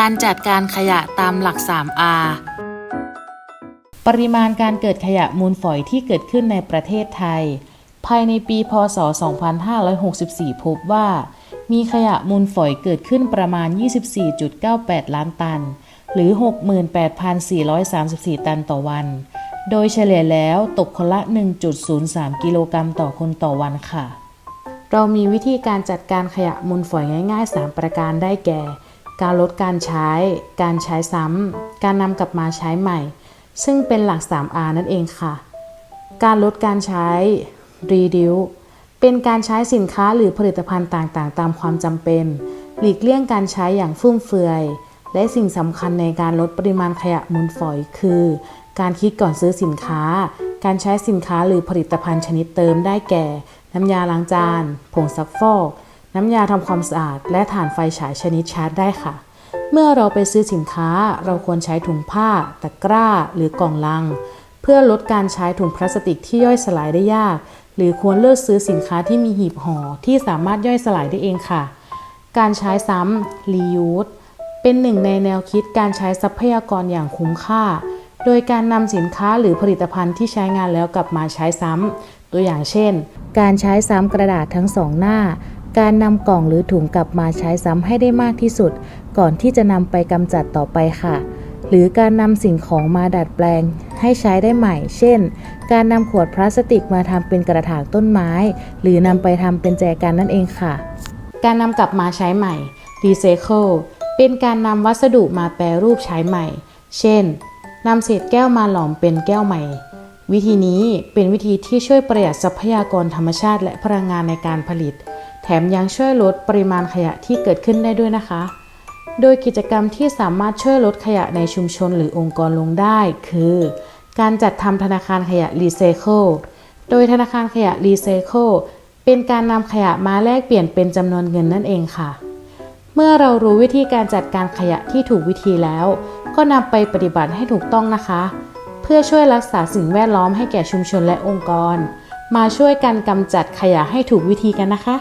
การจัดการขยะตามหลัก 3R ปริมาณการเกิดขยะมูลฝอยที่เกิดขึ้นในประเทศไทย ภายในปีพศ 2564 พบว่า มีขยะมูลฝอยเกิดขึ้นประมาณ 24.98 ล้านตัน หรือ 68,434 ตันต่อวัน โดยเฉลี่ยแล้วตกคนละ 1.03 กิโลกรัมต่อคนต่อวันค่ะ เรามีวิธีการจัดการขยะมูลฝอยง่าย ๆ 3 ประการได้แก่ การลดการใช้ การใช้ซ้ำ การนำกลับมาใช้ใหม่ ซึ่งเป็นหลัก 3R นั่นเองค่ะ การลดการใช้ reduce เป็นการใช้สินค้าหรือผลิตภัณฑ์ต่างๆ ตามความจำเป็น หลีกเลี่ยงการใช้อย่างฟุ่มเฟือย และสิ่งสำคัญในการลดปริมาณขยะมูลฝอยคือ การคิดก่อนซื้อสินค้า การใช้สินค้าหรือผลิตภัณฑ์ชนิดเติมได้แก่ น้ำยาล้างจาน ผงซักฟอก น้ำยาทำความสะอาด และถ่านไฟฉายชนิดชาร์จได้ค่ะ เมื่อเราไปซื้อสินค้าเราควรใช้ถุงผ้า ตะกร้า หรือกล่องลัง เพื่อลดการใช้ถุงพลาสติกที่ย่อยสลายได้ยาก หรือควรเลือกซื้อสินค้าที่มีหีบห่อที่สามารถย่อยสลายได้เองค่ะ การใช้ซ้ำ reuse เป็นหนึ่งในแนวคิดการใช้ทรัพยากรอย่างคุ้มค่า โดยการนำสินค้าหรือผลิตภัณฑ์ที่ใช้งานแล้วกลับมาใช้ซ้ำ ตัวอย่างเช่น การใช้ซ้ำกระดาษทั้งสองหน้า การนำกล่องหรือถุงกลับมาใช้ซ้ำให้ได้มากที่สุด ก่อนที่จะนำไปกำจัดต่อไปค่ะ หรือการนำสิ่งของมาดัดแปลง ให้ใช้ได้ใหม่ เช่น การนำขวดพลาสติกมาทำเป็นกระถางต้นไม้ หรือนำไปทำเป็นแจกันนั่นเองค่ะ การนำกลับมาใช้ใหม่ Recycle เป็นการนำวัสดุมาแปรรูปใช้ใหม่ เช่นนำเศษแก้วมาหลอมเป็นแก้วใหม่ วิธีนี้เป็นวิธีที่ช่วยประหยัดทรัพยากรธรรมชาติและพลังงานในการผลิต แถมยังช่วยลดปริมาณขยะที่เกิดขึ้นได้ด้วยนะคะ โดยกิจกรรมที่สามารถช่วยลดขยะในชุมชนหรือองค์กรลงได้ คือ การจัดทำธนาคารขยะรีไซเคิล โดยธนาคารขยะรีไซเคิลเป็นการนำขยะมาแลกเปลี่ยนเป็นจำนวนเงินนั่นเองค่ะ เมื่อเรารู้วิธีการจัดการขยะที่ถูกวิธีแล้ว ก็นำไปปฏิบัติให้ถูกต้องนะคะ เพื่อช่วยรักษาสิ่งแวดล้อมให้แก่ชุมชนและองค์กร มาช่วยกันกำจัดขยะให้ถูกวิธีกันนะคะ